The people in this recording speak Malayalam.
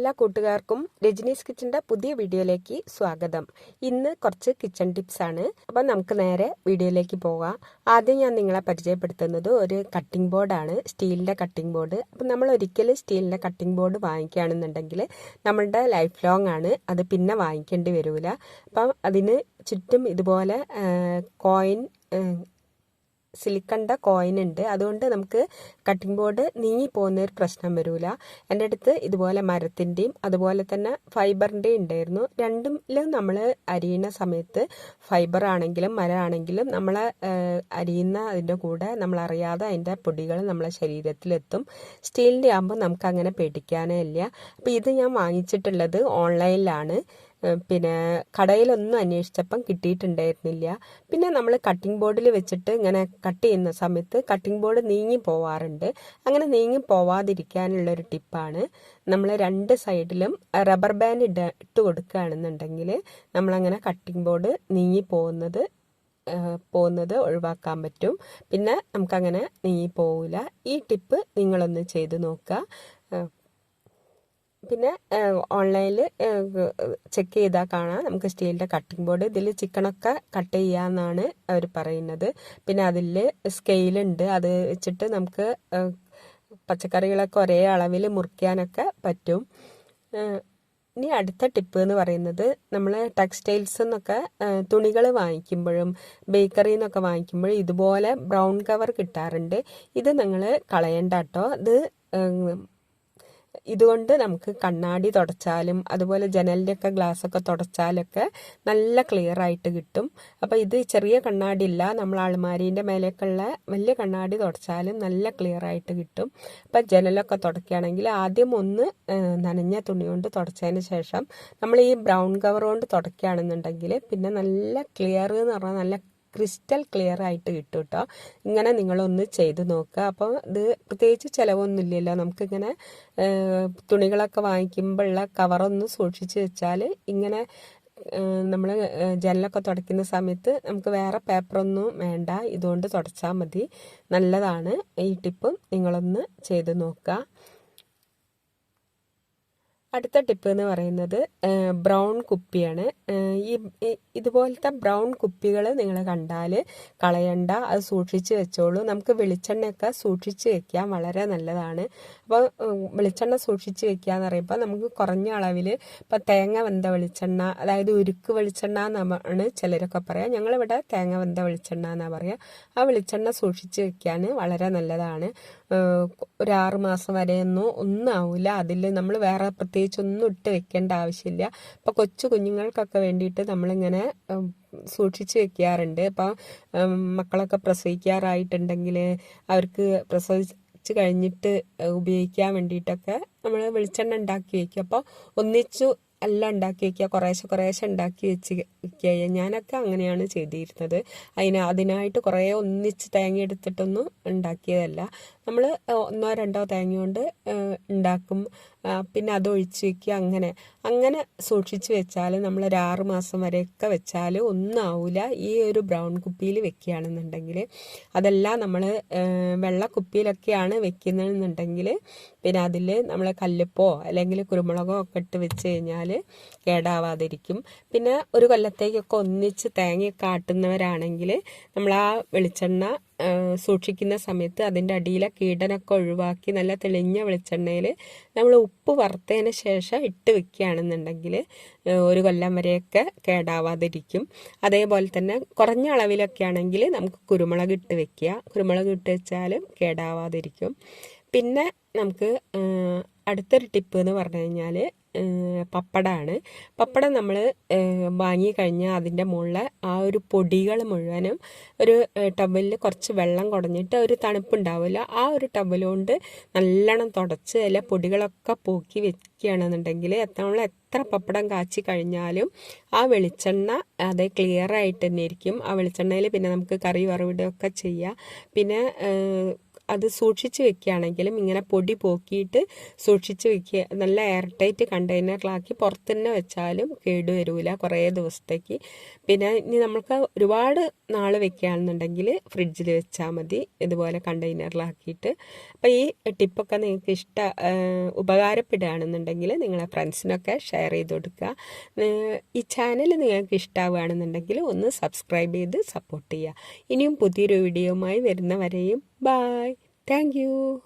എല്ലാ കൂട്ടുകാർക്കും രജനീസ് കിച്ചന്റെ പുതിയ വീഡിയോയിലേക്ക് സ്വാഗതം. ഇന്ന് കുറച്ച് കിച്ചൺ ടിപ്സ് ആണ് അപ്പം നമുക്ക് നേരെ വീഡിയോയിലേക്ക് പോകാം. ആദ്യം ഞാൻ നിങ്ങളെ പരിചയപ്പെടുത്തുന്നത് ഒരു കട്ടിംഗ് ബോർഡാണ് സ്റ്റീലിന്റെ കട്ടിംഗ് ബോർഡ് അപ്പം നമ്മൾ ഒരിക്കലും സ്റ്റീലിന്റെ കട്ടിംഗ് ബോർഡ് വാങ്ങിക്കുകയാണെന്നുണ്ടെങ്കിൽ നമ്മളുടെ ലൈഫ് ലോങ് ആണ്. അത് പിന്നെ വാങ്ങിക്കേണ്ടി വരില്ല അപ്പം അതിന് ചുറ്റും ഇതുപോലെ കോയിൻ സിലിക്കണ്ട കോയിൻ ഉണ്ട്. അതുകൊണ്ട് നമുക്ക് കട്ടിംഗ് ബോർഡ് നീങ്ങി പോകുന്ന ഒരു പ്രശ്നം വരില്ല എന്റെ അടുത്ത് ഇതുപോലെ മരത്തിന്റെയും അതുപോലെ തന്നെ ഫൈബറിന്റെയും ഉണ്ടായിരുന്നു. രണ്ടിലും നമ്മൾ അരിയുന്ന സമയത്ത് ഫൈബർ ആണെങ്കിലും മരമാണെങ്കിലും നമ്മൾ അരിയുന്ന അതിന്റെ കൂടെ നമ്മൾ അറിയാതെ അതിന്റെ പൊടികൾ നമ്മളെ ശരീരത്തിലെത്തും. സ്റ്റീലിന്റെ ആകുമ്പോൾ നമുക്ക് അങ്ങനെ പേടിക്കാനേ ഇല്ല. അപ്പോൾ ഇത് ഞാൻ വാങ്ങിച്ചിട്ടുള്ളത് ഓൺലൈനിലാണ് പിന്നെ കടയിലൊന്നും അന്വേഷിച്ചപ്പം കിട്ടിയിട്ടുണ്ടായിരുന്നില്ല. പിന്നെ നമ്മൾ കട്ടിംഗ് ബോർഡിൽ വെച്ചിട്ട് ഇങ്ങനെ കട്ട് ചെയ്യുന്ന സമയത്ത് കട്ടിംഗ് ബോർഡ് നീങ്ങി പോവാറുണ്ട്. അങ്ങനെ നീങ്ങി പോവാതിരിക്കാനുള്ള ഒരു ടിപ്പാണ്. നമ്മൾ രണ്ട് സൈഡിലും റബ്ബർ ബാൻഡ് ഇട ഇട്ട് കൊടുക്കുകയാണെന്നുണ്ടെങ്കിൽ നമ്മളങ്ങനെ കട്ടിംഗ് ബോർഡ് നീങ്ങി പോകുന്നത് പോകുന്നത് ഒഴിവാക്കാൻ പറ്റും. പിന്നെ നമുക്കങ്ങനെ നീങ്ങി പോവില്ല ഈ ടിപ്പ് നിങ്ങളൊന്ന് ചെയ്തു നോക്കുക പിന്നെ ഓൺലൈനിൽ ചെക്ക് ചെയ്താൽ കാണാം. നമുക്ക് സ്റ്റീലിന്റെ കട്ടിംഗ് ബോർഡ്. ഇതിൽ ചിക്കനൊക്കെ കട്ട് ചെയ്യാമെന്നാണ് അവർ പറയുന്നത്. പിന്നെ അതിൽ സ്കെയിലുണ്ട്. അത് വെച്ചിട്ട് നമുക്ക് പച്ചക്കറികളൊക്കെ ഒരേ അളവിൽ മുറിക്കാനൊക്കെ പറ്റും. ഇനി അടുത്ത ടിപ്പ് എന്ന് പറയുന്നത് നമ്മൾ ടെക്സ്റ്റൈൽസ് എന്നൊക്കെ തുണികൾ വാങ്ങിക്കുമ്പോഴും ബേക്കറിയിൽ നിന്നൊക്കെ വാങ്ങിക്കുമ്പോഴും ഇതുപോലെ ബ്രൗൺ കവർ കിട്ടാറുണ്ട്. ഇത് നിങ്ങൾ കളയണ്ട കേട്ടോ ഇത് ഇതുകൊണ്ട് നമുക്ക് കണ്ണാടി തുടച്ചാലും അതുപോലെ ജനലിന്റെ ഒക്കെ ഗ്ലാസ് ഒക്കെ തുടച്ചാലൊക്കെ നല്ല ക്ലിയർ ആയിട്ട് കിട്ടും. അപ്പോൾ ഇത് ചെറിയ കണ്ണാടി ഇല്ല നമ്മൾ അൾമാരീന്റെ മേലേക്കുള്ള വലിയ കണ്ണാടി തുടച്ചാലും നല്ല ക്ലിയർ ആയിട്ട് കിട്ടും. അപ്പം ജനലൊക്കെ തുടക്കുകയാണെങ്കിൽ ആദ്യം ഒന്ന് നനഞ്ഞ തുണി കൊണ്ട് തുടച്ചതിന് ശേഷം നമ്മൾ ഈ ബ്രൗൺ കവർ കൊണ്ട് തുടക്കുകയാണെന്നുണ്ടെങ്കിൽ പിന്നെ നല്ല ക്ലിയർ എന്ന് പറഞ്ഞാൽ നല്ല ക്രിസ്റ്റൽ ക്ലിയർ ആയിട്ട് കിട്ടും കേട്ടോ ഇങ്ങനെ നിങ്ങളൊന്ന് ചെയ്ത് നോക്കുക. അപ്പോൾ ഇത് പ്രത്യേകിച്ച് ചിലവൊന്നുമില്ലല്ലോ. നമുക്കിങ്ങനെ തുണികളൊക്കെ വാങ്ങിക്കുമ്പോഴുള്ള കവറൊന്ന് സൂക്ഷിച്ച് വെച്ചാൽ ഇങ്ങനെ നമ്മൾ ജനലൊക്കെ തുടയ്ക്കുന്ന സമയത്ത് നമുക്ക് വേറെ പേപ്പറൊന്നും വേണ്ട. ഇതുകൊണ്ട് തുടച്ചാൽ മതി. നല്ലതാണ്. ഈ ടിപ്പും നിങ്ങളൊന്ന് ചെയ്ത് നോക്കുക. അടുത്ത ടിപ്പ് എന്ന് പറയുന്നത് ബ്രൗൺ കുപ്പിയാണ്. ഈ ഇതുപോലത്തെ ബ്രൗൺ കുപ്പികൾ നിങ്ങൾ കണ്ടാൽ കളയണ്ട അത് സൂക്ഷിച്ച് വെച്ചോളൂ. നമുക്ക് വെളിച്ചെണ്ണയൊക്കെ സൂക്ഷിച്ച് വെക്കാൻ വളരെ നല്ലതാണ്. അപ്പോൾ വെളിച്ചെണ്ണ സൂക്ഷിച്ച് വെക്കുക എന്ന് പറയുമ്പോൾ നമുക്ക് കുറഞ്ഞ അളവിൽ ഇപ്പോൾ തേങ്ങ വെന്ത വെളിച്ചെണ്ണ അതായത് ഉരുക്ക് വെളിച്ചെണ്ണ എന്നാണ് ചിലരൊക്കെ പറയുക ഞങ്ങളിവിടെ തേങ്ങ വെന്ത വെളിച്ചെണ്ണ എന്നാണ് പറയുക ആ വെളിച്ചെണ്ണ സൂക്ഷിച്ച് വെക്കാൻ വളരെ നല്ലതാണ്. ഒരു ആറ് മാസം വരെയൊന്നും ഒന്നും ആവില്ല അതിൽ നമ്മൾ വേറെ പ്രത്യേകിച്ചൊന്നും ഇട്ട് വെക്കേണ്ട ആവശ്യമില്ല. അപ്പോൾ കൊച്ചു കുഞ്ഞുങ്ങൾക്കൊക്കെ വേണ്ടിയിട്ട് നമ്മളിങ്ങനെ സൂക്ഷിച്ച് വെക്കാറുണ്ട്. അപ്പം മക്കളൊക്കെ പ്രസവിക്കാറായിട്ടുണ്ടെങ്കിൽ അവർക്ക് പ്രസവിച്ച് കഴിഞ്ഞിട്ട് ഉപയോഗിക്കാൻ വേണ്ടിയിട്ടൊക്കെ നമ്മൾ വെളിച്ചെണ്ണ ഉണ്ടാക്കി വയ്ക്കും അപ്പോൾ ഒന്നിച്ചു എല്ലാം ഉണ്ടാക്കി വെക്കുക കുറേശ്ശെ കുറേശ്ശെ ഉണ്ടാക്കി വെച്ച് വെക്കുക ഞാനൊക്കെ അങ്ങനെയാണ് ചെയ്തിരുന്നത്. അതിന് അതിനായിട്ട് കുറേ ഒന്നിച്ച് തേങ്ങ എടുത്തിട്ടൊന്നും ഉണ്ടാക്കിയതല്ല. നമ്മൾ ഒന്നോ രണ്ടോ തേങ്ങ കൊണ്ട് ഉണ്ടാക്കും. പിന്നെ അത് ഒഴിച്ച് വെക്കുക. അങ്ങനെ അങ്ങനെ സൂക്ഷിച്ച് വെച്ചാൽ നമ്മൾ ഒരു ആറ് മാസം വരെയൊക്കെ വെച്ചാൽ ഒന്നും ആവില്ല ഈ ഒരു ബ്രൗൺ കുപ്പിയിൽ വെക്കുകയാണെന്നുണ്ടെങ്കിൽ അതെല്ലാം നമ്മൾ വെള്ള കുപ്പിയിലൊക്കെയാണ് വെക്കുന്നതെന്നുണ്ടെങ്കിൽ പിന്നെ അതിൽ നമ്മൾ കല്ലുപ്പോ അല്ലെങ്കിൽ കുരുമുളകോ ഒക്കെ ഇട്ട് വെച്ച് കഴിഞ്ഞാൽ കേടാവാതിരിക്കും. പിന്നെ ഒരു കൊല്ലത്തേക്കൊക്കെ ഒന്നിച്ച് തേങ്ങയൊക്കെ ആട്ടുന്നവരാണെങ്കിൽ നമ്മൾ ആ വെളിച്ചെണ്ണ സൂക്ഷിക്കുന്ന സമയത്ത് അതിന്റെ അടിയിലെ കീടനൊക്കെ ഒഴിവാക്കി നല്ല തെളിഞ്ഞ വെളിച്ചെണ്ണയിൽ നമ്മൾ ഉപ്പ് വറുത്തതിന് ശേഷം ഇട്ട് വെക്കുകയാണെന്നുണ്ടെങ്കിൽ ഒരു കൊല്ലം വരെയൊക്കെ കേടാവാതിരിക്കും. അതേപോലെ തന്നെ കുറഞ്ഞ അളവിലൊക്കെ ആണെങ്കിൽ നമുക്ക് കുരുമുളക് ഇട്ട് വെക്കുക. കുരുമുളക് ഇട്ട് വെച്ചാലും കേടാവാതിരിക്കും. പിന്നെ നമുക്ക് അടുത്തൊരു ടിപ്പ് എന്ന് പറഞ്ഞു കഴിഞ്ഞാൽ പപ്പടമാണ് പപ്പടം നമ്മൾ വാങ്ങി കഴിഞ്ഞാൽ അതിന്റെ മുകളിൽ ആ ഒരു പൊടികൾ മുഴുവനും ഒരു ടവലിൽ കുറച്ച് വെള്ളം കുടഞ്ഞിട്ട് ഒരു തണുപ്പുണ്ടാവില്ല. ആ ഒരു ടവലുകൊണ്ട് നല്ലോണം തുടച്ച് അതിലെ പൊടികളൊക്കെ പോക്കി വെക്കുകയാണെന്നുണ്ടെങ്കിൽ നമ്മൾ എത്ര പപ്പടം കാച്ചി കഴിഞ്ഞാലും ആ വെളിച്ചെണ്ണ അത് ക്ലിയർ ആയിട്ട് തന്നെ ഇരിക്കും. ആ വെളിച്ചെണ്ണയിൽ പിന്നെ നമുക്ക് കറി വറവിടുകയൊക്കെ ചെയ്യാം. പിന്നെ അത് സൂക്ഷിച്ച് വെക്കുകയാണെങ്കിലും ഇങ്ങനെ പൊടി പോക്കിയിട്ട് സൂക്ഷിച്ച് വെക്കുക. നല്ല എയർ ടൈറ്റ് കണ്ടെയ്നറിലാക്കി പുറത്ത് തന്നെ വെച്ചാലും കേടുവരില്ല കുറേ ദിവസത്തേക്ക്. പിന്നെ ഇനി നമുക്ക് ഒരുപാട് നാൾ വെക്കുകയാണെന്നുണ്ടെങ്കിൽ ഫ്രിഡ്ജിൽ വെച്ചാൽ മതി. ഇതുപോലെ കണ്ടെയ്നറിലാക്കിയിട്ട്. അപ്പോൾ ഈ ടിപ്പൊക്കെ നിങ്ങൾക്ക് ഇഷ്ട ഉപകാരപ്പെടുകയാണെന്നുണ്ടെങ്കിൽ നിങ്ങളെ ഫ്രണ്ട്സിനൊക്കെ ഷെയർ ചെയ്ത് കൊടുക്കുക. ഈ ചാനൽ നിങ്ങൾക്ക് ഇഷ്ടമാവുകയാണെന്നുണ്ടെങ്കിൽ ഒന്ന് സബ്സ്ക്രൈബ് ചെയ്ത് സപ്പോർട്ട് ചെയ്യുക. ഇനിയും പുതിയൊരു വീഡിയോയുമായി വരുന്നവരെയും Bye. Thank you.